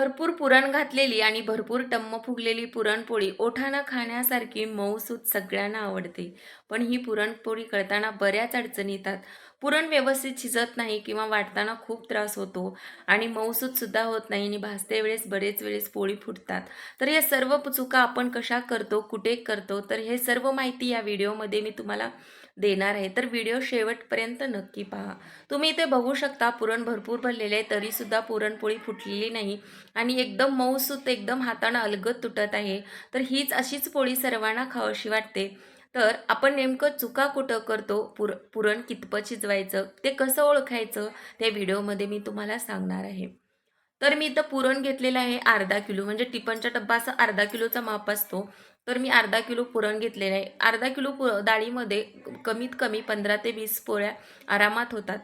भरपूर पुरण घातलेली आणि भरपूर टम्म फुगलेली पुरणपोळी ओठानं खाण्यासारखी मऊसूत सगळ्यांना आवडते. पण ही पुरणपोळी करताना बऱ्याच अडचणी येतात. पुरण व्यवस्थित शिजत नाही किंवा वाटताना खूप त्रास होतो आणि मऊसूतसुद्धा होत नाही आणि भाजते वेळेस बरेच वेळेस पोळी फुटतात. तर या सर्व चुका आपण कशा करतो कुठे करतो तर हे सर्व माहिती या व्हिडिओमध्ये मी तुम्हाला देणार आहे. तर व्हिडिओ शेवटपर्यंत नक्की पहा. तुम्ही इथे बघू शकता पुरण भरपूर भरलेले आहे तरीसुद्धा पुरणपोळी फुटलेली नाही. आणि एकदम मऊसूत एकदम हातानं अलगद तुटत आहे. तर हीच अशीच पोळी सर्वांना खावशी वाटते. तर आपण नेमकं चुका कुठं करतो? पुर पुरण कितपत शिजवायचं? ते कसं ओळखायचं? त्या व्हिडिओमध्ये मी तुम्हाला सांगणार आहे. तर मी इथं पुरण घेतलेलं आहे अर्धा किलो. म्हणजे टिफनचा डब्बा असा अर्धा किलोचा माप असतो. तर मी अर्धा किलो पुरण घेतलेलं आहे. अर्धा किलो पु डाळीमध्ये कमीत कमी पंधरा ते वीस पोळ्या आरामात होतात.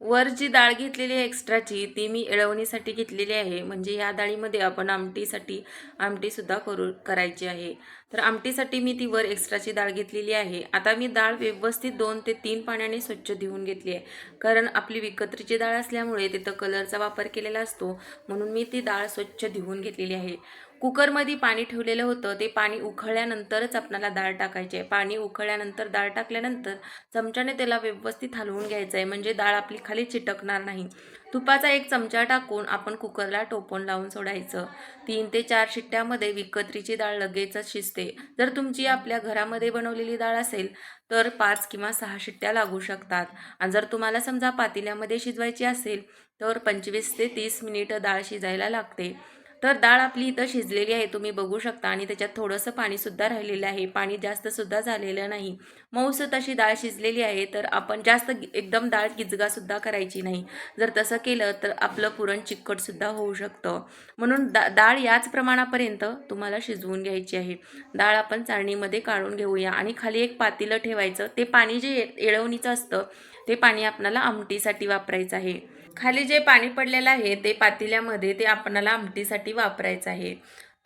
वर जी डाळ घेतलेली आहे एक्स्ट्राची ती मी एळवणीसाठी घेतलेली आहे. म्हणजे या डाळीमध्ये आपण आमटीसाठी आमटीसुद्धा करू करायची आहे. तर आमटीसाठी मी ती वर एक्स्ट्राची डाळ घेतलेली आहे. आता मी डाळ व्यवस्थित दोन ते तीन पाण्याने स्वच्छ धुवून घेतली आहे. कारण आपली विकत्रीची डाळ असल्यामुळे तिथं कलरचा वापर केलेला असतो. म्हणून मी ती डाळ स्वच्छ धुवून घेतलेली आहे. कुकरमध्ये पाणी ठेवलेलं होतं. ते पाणी उकळल्यानंतरच आपल्याला डाळ टाकायची आहे. पाणी उकळल्यानंतर डाळ टाकल्यानंतर चमच्याने त्याला व्यवस्थित हलवून घ्यायचं आहे. म्हणजे डाळ आपली खाली चिटकणार नाही. तुपाचा एक चमचा टाकून आपण कुकरला टोपण लावून सोडायचं. तीन ते चार शिट्ट्यामध्ये विकत्रीची डाळ लगेचच शिजते. जर तुमची आपल्या घरामध्ये बनवलेली डाळ असेल तर पाच किंवा सहा शिट्ट्या लागू शकतात. आणि जर तुम्हाला समजा पातेल्यामध्ये शिजवायची असेल तर पंचवीस ते तीस मिनिटं डाळ शिजायला लागते. तर डाळ आपली इथं शिजलेली आहे तुम्ही बघू शकता. आणि त्याच्यात थोडंसं पाणीसुद्धा राहिलेलं आहे. पाणी जास्तसुद्धा झालेलं नाही. मऊसत अशी डाळ शिजलेली आहे तर आपण जास्त एकदम डाळ गिजगासुद्धा करायची नाही. जर तसं केलं तर आपलं पुरण चिकटसुद्धा होऊ शकतं. म्हणून डा डाळ याच प्रमाणापर्यंत तुम्हाला शिजवून घ्यायची आहे. डाळ आपण चाळणीमध्ये काढून घेऊया. आणि खाली एक पातेलं ठेवायचं. ते पाणी जे येळवणीचं असतं ते पाणी आपल्याला आमटीसाठी वापरायचं आहे. खाली जे पाणी पडलेलं आहे ते पातेल्यामध्ये ते आपणाला आमटीसाठी वापरायचं आहे.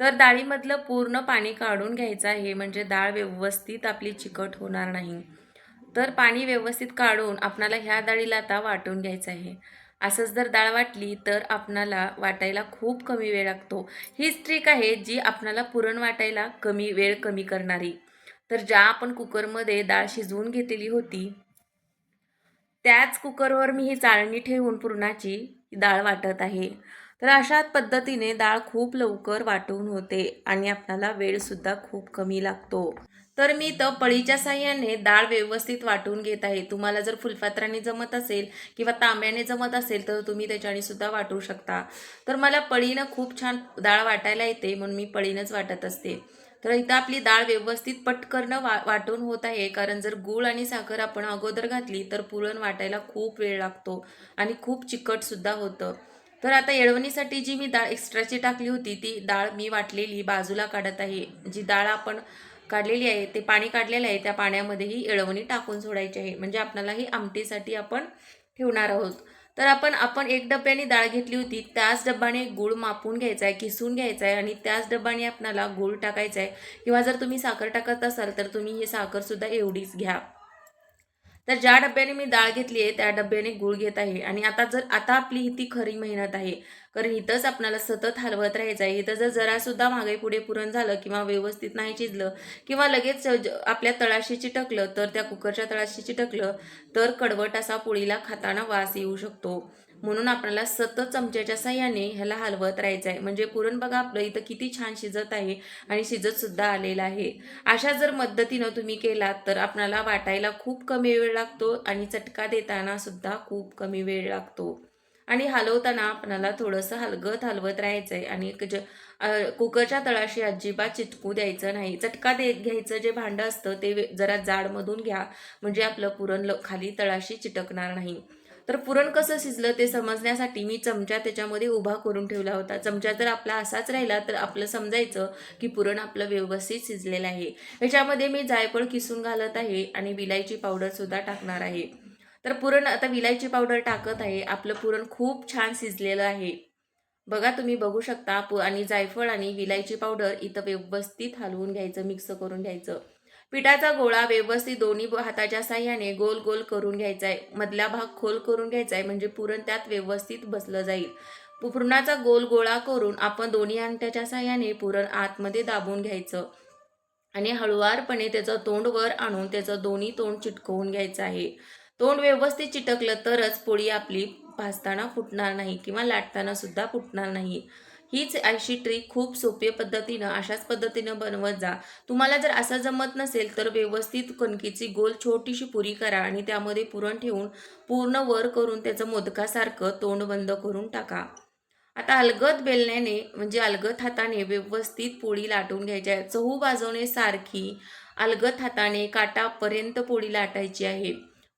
तर डाळीमधलं पूर्ण पाणी काढून घ्यायचं आहे म्हणजे डाळ व्यवस्थित आपली चिकट होणार नाही. तर पाणी व्यवस्थित काढून आपणाला ह्या डाळीला आता वाटून घ्यायचं आहे. असंच जर डाळ वाटली तर आपणाला वाटायला खूप कमी वेळ लागतो. हीच ट्रिक आहे जी आपणाला पुरण वाटायला कमी वेळ कमी करणारी. तर ज्या आपण कुकरमध्ये डाळ शिजवून घेतलेली होती त्याच कुकरवर मी ही चाळणी ठेवून पुरणाची डाळ वाटत आहे. तर अशा पद्धतीने डाळ खूप लवकर वाटून होते आणि आपल्याला वेळसुद्धा खूप कमी लागतो. तर मी तर पळीच्या साह्याने डाळ व्यवस्थित वाटून घेत आहे. तुम्हाला जर फुलपात्राने जमत असेल किंवा तांब्याने जमत असेल तर तुम्ही त्याच्याने सुद्धा वाटू शकता. तर मला पळीनं खूप छान डाळ वाटायला येते म्हणून मी पळीनंच वाटत असते. तर इथं आपली डाळ व्यवस्थित पटकन वा वाटून होत आहे. कारण जर गूळ आणि साखर आपण अगोदर घातली तर पुरण वाटायला खूप वेळ लागतो आणि खूप चिकटसुद्धा होतं. तर आता येळवणीसाठी जी मी डाळ एक्स्ट्राची टाकली होती ती डाळ मी वाटलेली बाजूला काढत आहे. जी डाळ आपण काढलेली आहे ते पाणी काढलेलं आहे त्या पाण्यामध्ये ही येळवणी टाकून सोडायची आहे. म्हणजे आपल्याला ही आमटीसाठी आपण ठेवणार आहोत. तर आपण आपण एक डब्याने डाळ घेतली होती. त्याच डब्याने गूळ मापून घ्यायचा आहे किसून घ्यायचा आहे आणि त्याच डब्याने आपणाला गूळ टाकायचा आहे किंवा जर तुम्ही साखर टाकत असाल तर तुम्ही हे साखरसुद्धा एवढीच घ्या. तर ज्या डब्याने मी डाळ घेतली आहे त्या डब्याने गूळ घेत आहे. आणि आता जर आता आपली ही ती खरी मेहनत आहे. कारण इथंच आपल्याला सतत हलवत राहायचं आहे. इथं जर जरासुद्धा मागे पुढे पुरण झालं किंवा व्यवस्थित नाही चिजलं किंवा लगेच आपल्या तळाशी चिटकलं तर त्या कुकरच्या तळाशी चिटकलं तर कडवट असा पोळीला खाताना वास येऊ शकतो. म्हणून आपल्याला सतत चमच्याच्या साह्याने ह्याला हलवत राहायचं आहे म्हणजे पुरण बघा आपलं इथं किती छान शिजत आहे आणि शिजत सुद्धा आलेलं आहे. अशा जर मदतीनं तुम्ही केलात तर आपणाला वाटायला खूप कमी वेळ लागतो आणि चटका देताना सुद्धा खूप कमी वेळ लागतो. आणि हलवताना आपणाला थोडंसं हलगत हलवत राहायचं आहे आणि ज कुकरच्या तळाशी अजिबात चिटकू द्यायचं नाही. चटका दे घ्यायचं जे भांडं असतं ते जरा जाडमधून घ्या. म्हणजे आपलं पुरण ल खाली तळाशी चिटकणार नाही. तर पुरण कसं शिजलं ते समजण्यासाठी मी चमचा त्याच्यामध्ये उभा करून ठेवला होता. चमचा जर आपला असाच राहिला तर आपलं समजायचं की पुरण आपलं व्यवस्थित शिजलेलं आहे. ह्याच्यामध्ये मी जायफळ किसून घालत आहे आणि विलायची पावडरसुद्धा टाकणार आहे. तर पुरण आता विलायची पावडर टाकत आहे. आपलं पुरण खूप छान शिजलेलं आहे. बघा तुम्ही बघू शकता. पु आणि जायफळ आणि विलायची पावडर इथं व्यवस्थित हलवून घ्यायचं मिक्स करून घ्यायचं. पिठाचा गोळा व्यवस्थित दोन्ही हाताच्या साह्याने गोल गोल करून घ्यायचा आहे मधला भाग खोल करून घ्यायचा आहे म्हणजे पुरण त्यात व्यवस्थित बसलं जाईल. पुरणाचा गोल गोळा करून आपण दोन्ही अंगठ्याच्या साह्याने पुरण आतमध्ये दाबून घ्यायचं. आणि हळुवारपणे त्याचं तोंड वर आणून त्याचं दोन्ही तोंड चिटकवून घ्यायचं आहे तोंड व्यवस्थित चिटकलं तरच पोळी आपली भाजताना फुटणार नाही किंवा लाटताना सुद्धा फुटणार नाही. हीच अशी ट्रिक खूप सोपे पद्धतीनं अशाच पद्धतीनं बनवत जा. तुम्हाला जर असं जमत नसेल तर व्यवस्थित कणकीची गोल छोटीशी पुरी करा आणि त्यामध्ये पुरण ठेवून पूर्ण वर करून त्याचं मोदकासारखं तोंड बंद करून टाका. आता अलगद बेलण्याने म्हणजे अलगद हाताने व्यवस्थित पोळी लाटून घ्यायची आहे. चहू बाजूने सारखी अलगद हाताने काटापर्यंत पोळी लाटायची आहे.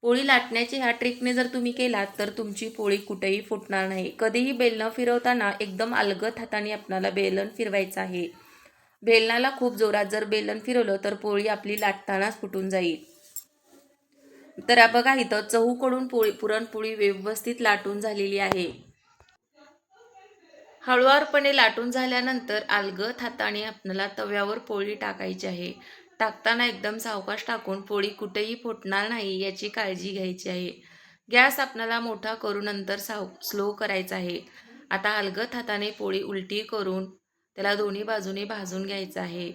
पोळी लाटण्याची ह्या ट्रिकने जर तुम्ही केलात तर तुमची पोळी कुठेही फुटणार नाही. कधीही बेलणं फिरवताना एकदम अलगत हाताने आपणाला बेलन फिरवायचं आहे. बेलनाला खूप जोरात जर बेलन फिरवलं तर पोळी आपली लाटतानाच फुटून जाईल. तर बघा इथं चहूकडून पोळी पुरणपोळी व्यवस्थित लाटून झालेली आहे. हळुवारपणे लाटून झाल्यानंतर अलगत हाताने आपल्याला तव्यावर पोळी टाकायची आहे. टाकताना एकदम सावकाश टाकून पोळी कुठेही फुटणार नाही याची काळजी घ्यायची आहे. गॅस आपणाला मोठा करून नंतर साव स्लो करायचा आहे. आता हलगत हाताने पोळी उलटी करून त्याला दोन्ही बाजूने भाजून घ्यायचं आहे.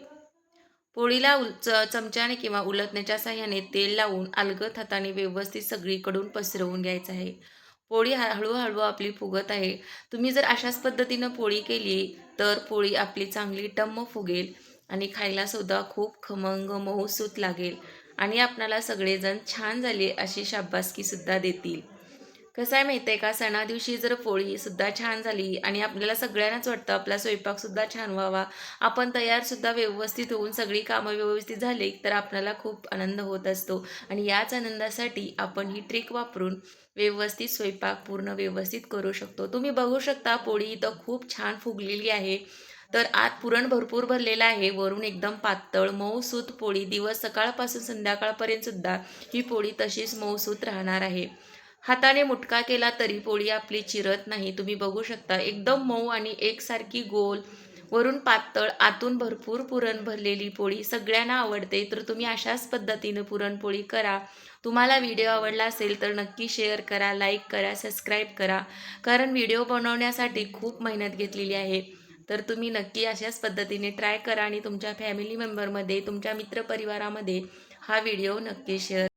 पोळीला उल च चमच्याने किंवा उलटण्याच्या साह्याने तेल लावून अलगत हाताने व्यवस्थित सगळीकडून पसरवून घ्यायचं आहे. पोळी हा हळूहळू आपली फुगत आहे. तुम्ही जर अशाच पद्धतीनं पोळी केली तर पोळी आपली चांगली टम्म फुगेल. आणि खायलासुद्धा खूप खमंग मऊसूत लागेल. आणि आपणाला सगळेजण छान झाले अशी शाबासकीसुद्धा देतील. कसं आहे माहिती आहे का सणादिवशी जर पोळीसुद्धा छान झाली आणि आपल्याला सगळ्यांनाच वाटतं आपला स्वयंपाकसुद्धा छान व्हावा आपण तयारसुद्धा व्यवस्थित होऊन सगळी कामं व्यवस्थित झाली तर आपल्याला खूप आनंद होत असतो. आणि याच आनंदासाठी आपण ही ट्रिक वापरून व्यवस्थित स्वयंपाक पूर्ण व्यवस्थित करू शकतो. तुम्ही बघू शकता पोळी इथं खूप छान फुगलेली आहे. तर आत पुरण भरपूर भरलेलं आहे. वरून एकदम पातळ मऊसूत पोळी. दिवस सकाळपासून संध्याकाळपर्यंत सुद्धा ही पोळी तशीच मऊसूत राहणार आहे. हाताने मुटका केला तरी पोळी आपली चिरत नाही. तुम्ही बघू शकता एकदम मऊ आणि एकसारखी गोल. वरून पातळ आतून भरपूर पुरण भरलेली पोळी सगळ्यांना आवडते. तर तुम्ही अशाच पद्धतीनं पुरणपोळी करा. तुम्हाला व्हिडिओ आवडला असेल तर नक्की शेअर करा लाईक करा सबस्क्राईब करा. कारण व्हिडिओ बनवण्यासाठी खूप मेहनत घेतलेली आहे. तर तुम्ही नक्की अशाच पद्धतीने ट्राय करा आणि तुमच्या फॅमिली मेंबरमध्ये तुमच्या मित्रपरिवारामध्ये हा व्हिडिओ नक्की शेअर